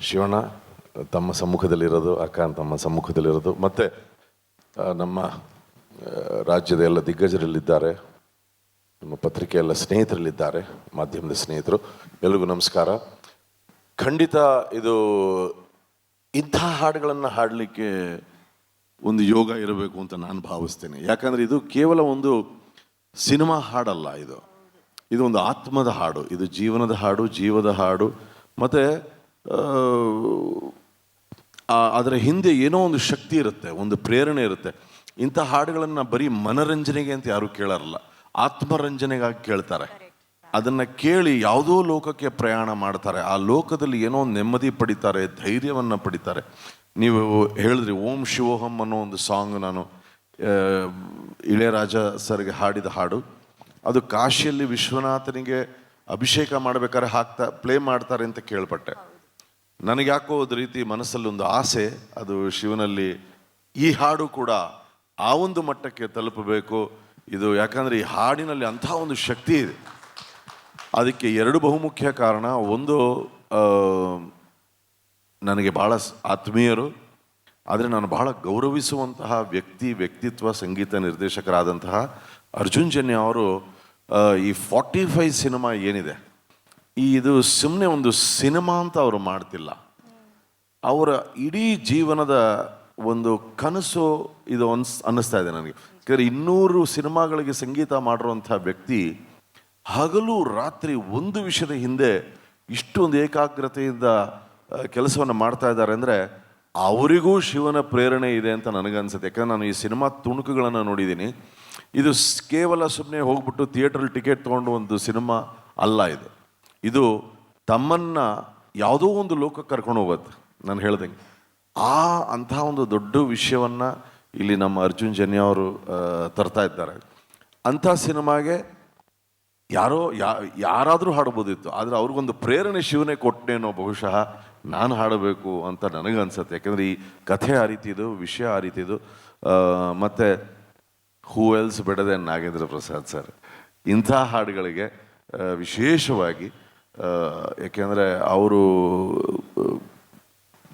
ಶಿವಣ್ಣ, ತಮ್ಮ ಸಮ್ಮುಖದಲ್ಲಿರೋದು, ಅಕ್ಕ ತಮ್ಮ ಸಮ್ಮುಖದಲ್ಲಿರೋದು, ಮತ್ತು ನಮ್ಮ ರಾಜ್ಯದ ಎಲ್ಲ ದಿಗ್ಗಜರಲ್ಲಿದ್ದಾರೆ, ನಮ್ಮ ಪತ್ರಿಕೆ ಎಲ್ಲ ಸ್ನೇಹಿತರಲ್ಲಿದ್ದಾರೆ, ಮಾಧ್ಯಮದ ಸ್ನೇಹಿತರು, ಎಲ್ರಿಗೂ ನಮಸ್ಕಾರ. ಖಂಡಿತ ಇದು ಇಂಥ ಹಾಡುಗಳನ್ನು ಹಾಡಲಿಕ್ಕೆ ಒಂದು ಯೋಗ ಇರಬೇಕು ಅಂತ ನಾನು ಭಾವಿಸ್ತೇನೆ. ಯಾಕಂದರೆ ಇದು ಕೇವಲ ಒಂದು ಸಿನಿಮಾ ಹಾಡಲ್ಲ ಇದು. ಇದು ಒಂದು ಆತ್ಮದ ಹಾಡು. ಇದು ಜೀವನದ ಹಾಡು, ಜೀವದ ಹಾಡು. ಮತ್ತು ಅದರ ಹಿಂದೆ ಏನೋ ಒಂದು ಶಕ್ತಿ ಇರುತ್ತೆ, ಒಂದು ಪ್ರೇರಣೆ ಇರುತ್ತೆ. ಇಂಥ ಹಾಡುಗಳನ್ನು ಬರೀ ಮನರಂಜನೆಗೆ ಅಂತ ಯಾರು ಕೇಳಾರಲ್ಲ, ಆತ್ಮರಂಜನೆಗಾಗಿ ಕೇಳ್ತಾರೆ. ಅದನ್ನು ಕೇಳಿ ಯಾವುದೋ ಲೋಕಕ್ಕೆ ಪ್ರಯಾಣ ಮಾಡ್ತಾರೆ, ಆ ಲೋಕದಲ್ಲಿ ಏನೋ ನೆಮ್ಮದಿ ಪಡಿತಾರೆ, ಧೈರ್ಯವನ್ನು ಪಡಿತಾರೆ. ನೀವು ಹೇಳಿದ್ರಿ, ಓಂ ಶಿವೋಹಂ ಅನ್ನೋ ಒಂದು ಸಾಂಗ್ ನಾನು ಇಳೆಯರಾಜ ಸರ್ಗೆ ಹಾಡಿದ ಹಾಡು. ಅದು ಕಾಶಿಯಲ್ಲಿ ವಿಶ್ವನಾಥನಿಗೆ ಅಭಿಷೇಕ ಮಾಡಬೇಕಾದ್ರೆ ಹಾಕ್ತಾ, ಪ್ಲೇ ಮಾಡ್ತಾರೆ ಅಂತ ಕೇಳ್ಪಟ್ಟೆ. ನನಗೆ ಯಾಕೋ ಒಂದು ರೀತಿ ಮನಸ್ಸಲ್ಲಿ ಒಂದು ಆಸೆ, ಅದು ಶಿವನಲ್ಲಿ ಈ ಹಾಡು ಕೂಡ ಆ ಒಂದು ಮಟ್ಟಕ್ಕೆ ತಲುಪಬೇಕು. ಇದು ಯಾಕಂದರೆ ಈ ಹಾಡಿನಲ್ಲಿ ಅಂಥ ಒಂದು ಶಕ್ತಿ ಇದೆ. ಅದಕ್ಕೆ ಎರಡು ಬಹುಮುಖ್ಯ ಕಾರಣ. ಒಂದು ನನಗೆ ಭಾಳ ಆತ್ಮೀಯರು, ಆದರೆ ನಾನು ಬಹಳ ಗೌರವಿಸುವಂತಹ ವ್ಯಕ್ತಿ, ವ್ಯಕ್ತಿತ್ವ ಸಂಗೀತ ನಿರ್ದೇಶಕರಾದಂತಹ ಅರ್ಜುನ್ ಜನ್ಯ ಅವರು ಈ ಫಾರ್ಟಿ ಫೈವ್ ಸಿನಿಮಾ ಏನಿದೆ ಇದು ಸುಮ್ಮನೆ ಒಂದು ಸಿನಿಮಾ ಅಂತ ಅವರು ಮಾಡ್ತಿಲ್ಲ. ಅವರ ಇಡೀ ಜೀವನದ ಒಂದು ಕನಸು ಇದು ಅನ್ಸ್, ಅನ್ನಿಸ್ತಾ ಇದೆ ನನಗೆ. ಯಾಕಂದರೆ ಇನ್ನೂರು ಸಿನಿಮಾಗಳಿಗೆ ಸಂಗೀತ ಮಾಡಿರುವಂಥ ವ್ಯಕ್ತಿ ಹಗಲು ರಾತ್ರಿ ಒಂದು ವಿಷಯದ ಹಿಂದೆ ಇಷ್ಟೊಂದು ಏಕಾಗ್ರತೆಯಿಂದ ಕೆಲಸವನ್ನು ಮಾಡ್ತಾ ಇದ್ದಾರೆ ಅಂದರೆ ಅವರಿಗೂ ಶಿವನ ಪ್ರೇರಣೆ ಇದೆ ಅಂತ ನನಗನ್ಸುತ್ತೆ ಯಾಕಂದ್ರೆ ನಾನು ಈ ಸಿನಿಮಾ ತುಣುಕುಗಳನ್ನು ನೋಡಿದ್ದೀನಿ. ಇದು ಕೇವಲ ಸುಮ್ಮನೆ ಹೋಗ್ಬಿಟ್ಟು ಥಿಯೇಟ್ರಲ್ಲಿ ಟಿಕೆಟ್ ತೊಗೊಂಡು ಒಂದು ಸಿನಿಮಾ ಅಲ್ಲ ಇದು. ಇದು ತಮ್ಮನ್ನ ಯಾವುದೋ ಒಂದು ಲೋಕಕ್ಕೆ ಕರ್ಕೊಂಡು ಹೋಗುತ್ತೆ ನಾನು ಹೇಳ್ದಂಗೆ. ಆ ಅಂಥ ಒಂದು ದೊಡ್ಡ ವಿಷಯವನ್ನು ಇಲ್ಲಿ ನಮ್ಮ ಅರ್ಜುನ್ ಜನ್ಯ ಅವರು ತರ್ತಾ ಇದ್ದಾರೆ. ಅಂಥ ಸಿನಿಮಾಗೆ ಯಾರೋ, ಯಾ, ಯಾರಾದರೂ ಹಾಡ್ಬೋದಿತ್ತು, ಆದರೆ ಅವ್ರಿಗೊಂದು ಪ್ರೇರಣೆ ಶಿವನೇ ಕೊಟ್ಟನೇನೋ ಬಹುಶಃ ನಾನು ಹಾಡಬೇಕು ಅಂತ ನನಗೆ ಅನ್ಸುತ್ತೆ. ಯಾಕಂದ್ರೆ ಈ ಕಥೆ ಆ ರೀತಿದು ವಿಷಯ ಆ ರೀತಿದು ಮತ್ತೆ ಹೂ ಎಲ್ಸ್ ಬೆಡದೆ ನಾಗೇಂದ್ರ ಪ್ರಸಾದ್ ಸರ್ ಇಂಥ ಹಾಡುಗಳಿಗೆ ವಿಶೇಷವಾಗಿ ಆ, ಯಾಕೆಂದರೆ ಅವರು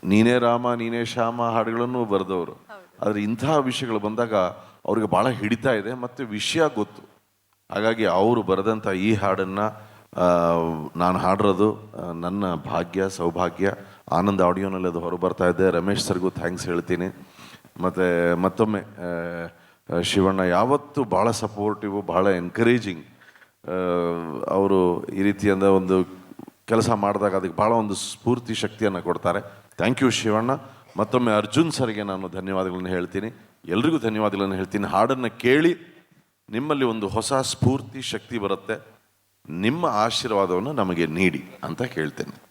ನೀನೇ ರಾಮ ನೀನೇ ಶ್ಯಾಮ ಹಾಡುಗಳನ್ನು ಬರೆದವರು. ಆದರೆ ಇಂತಹ ವಿಷಯಗಳು ಬಂದಾಗ ಅವ್ರಿಗೆ ಭಾಳ ಹಿಡಿತಾ ಇದೆ ಮತ್ತು ವಿಷಯ ಗೊತ್ತು. ಹಾಗಾಗಿ ಅವರು ಬರೆದಂಥ ಈ ಹಾಡನ್ನು ನಾನು ಹಾಡಿರೋದು ನನ್ನ ಭಾಗ್ಯ ಸೌಭಾಗ್ಯ ಆನಂದ್ ಆಡಿಯೋನಲ್ಲಿ ಅದು ಹೊರಬರ್ತಾ ಇದೆ. ರಮೇಶ್ ಸರ್ಗೂ ಥ್ಯಾಂಕ್ಸ್ ಹೇಳ್ತೀನಿ. ಮತ್ತು ಮತ್ತೊಮ್ಮೆ ಶಿವಣ್ಣ ಯಾವತ್ತೂ ಭಾಳ ಸಪೋರ್ಟಿವ್ ಭಾಳ ಎನ್ಕರೇಜಿಂಗ್ ಅವರು ಈ ರೀತಿಯಿಂದ ಒಂದು ಕೆಲಸ ಮಾಡಿದಾಗ ಅದಕ್ಕೆ ಭಾಳ ಒಂದು ಸ್ಫೂರ್ತಿ ಶಕ್ತಿಯನ್ನು ಕೊಡ್ತಾರೆ. Thank you Shivanna. ಮತ್ತೊಮ್ಮೆ ಅರ್ಜುನ್ ಸರ್ಗೆ ನಾನು ಧನ್ಯವಾದಗಳನ್ನು ಹೇಳ್ತೀನಿ. ಎಲ್ರಿಗೂ ಧನ್ಯವಾದಗಳನ್ನು ಹೇಳ್ತೀನಿ. ಹಾಡನ್ನು ಕೇಳಿ ನಿಮ್ಮಲ್ಲಿ ಒಂದು ಹೊಸ ಸ್ಫೂರ್ತಿ ಶಕ್ತಿ ಬರುತ್ತೆ. ನಿಮ್ಮ ಆಶೀರ್ವಾದವನ್ನು ನಮಗೆ ನೀಡಿ ಅಂತ ಕೇಳ್ತೇನೆ.